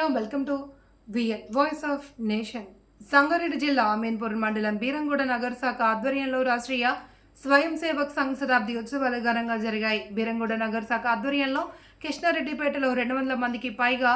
Media welcome to VN voice of nation Sangareddy జిల్లా అమీన్పూర్ మండలం బీరంగూడ నగర్ శాఖ ఆధ్వర్యంలో రాష్ట్రీయ స్వయం సేవక్ సంఘ్ శతాబ్ది ఉత్సవాలు ఘనంగా జరిగాయి. బీరంగూడ నగర శాఖ ఆధ్వర్యంలో కృష్ణారెడ్డిపేటలో రెండు వందల మందికి పైగా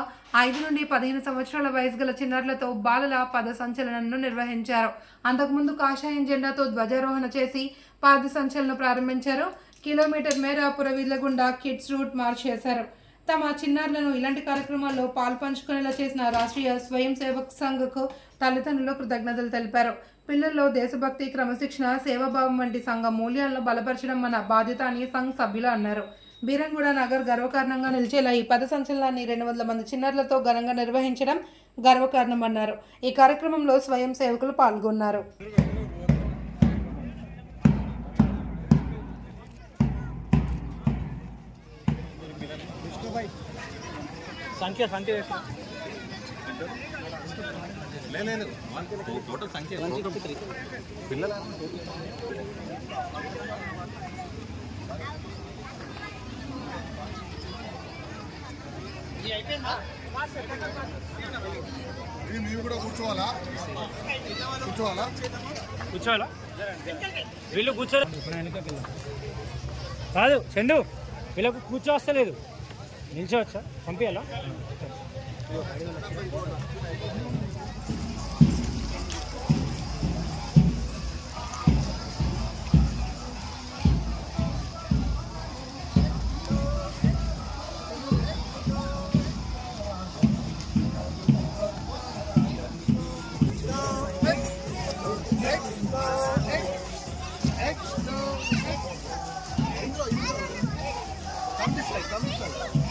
ఐదు నుండి పదిహేను సంవత్సరాల వయసు గల చిన్నారులతో బాలల పద సంచలనను నిర్వహించారు. అంతకుముందు కాషాయం జెండాతో ధ్వజారోహణ చేసి పాద సంచలనం ప్రారంభించారు. కిలోమీటర్ మేర పురవీధుల గుండా కిడ్స్ రూట్ మార్చ్ చేశారు. తమ చిన్నారులను ఇలాంటి కార్యక్రమాల్లో పాల్పంచుకునేలా చేసిన రాష్ట్రీయ స్వయం సేవక్ సంఘకు తల్లిదండ్రులు కృతజ్ఞతలు తెలిపారు. పిల్లల్లో దేశభక్తి క్రమశిక్షణ సేవాభావం వంటి సంఘ మూల్యాలను బలపరచడం మన బాధ్యత అని సంఘ్ సభ్యులు అన్నారు. బీరంగూడ నగర్ గర్వకారణంగా నిలిచేలా ఈ పద సంచలనాన్ని రెండు వందల మంది చిన్నారులతో ఘనంగా నిర్వహించడం గర్వకారణమన్నారు. ఈ కార్యక్రమంలో స్వయం సేవకులు పాల్గొన్నారు. సంఖ్య సంఖ్య లేదు టోటల్ సంఖ్య పిల్లల మీరు కూడా కూర్చోవాలా కూర్చోవాలా కూర్చోవాలా వీళ్ళు కూర్చోరు. కాదు చందు. వీళ్ళకు కూర్చోవస్తలేదు నిల్చోవచ్చా పంపించాలా Come this way, come this way.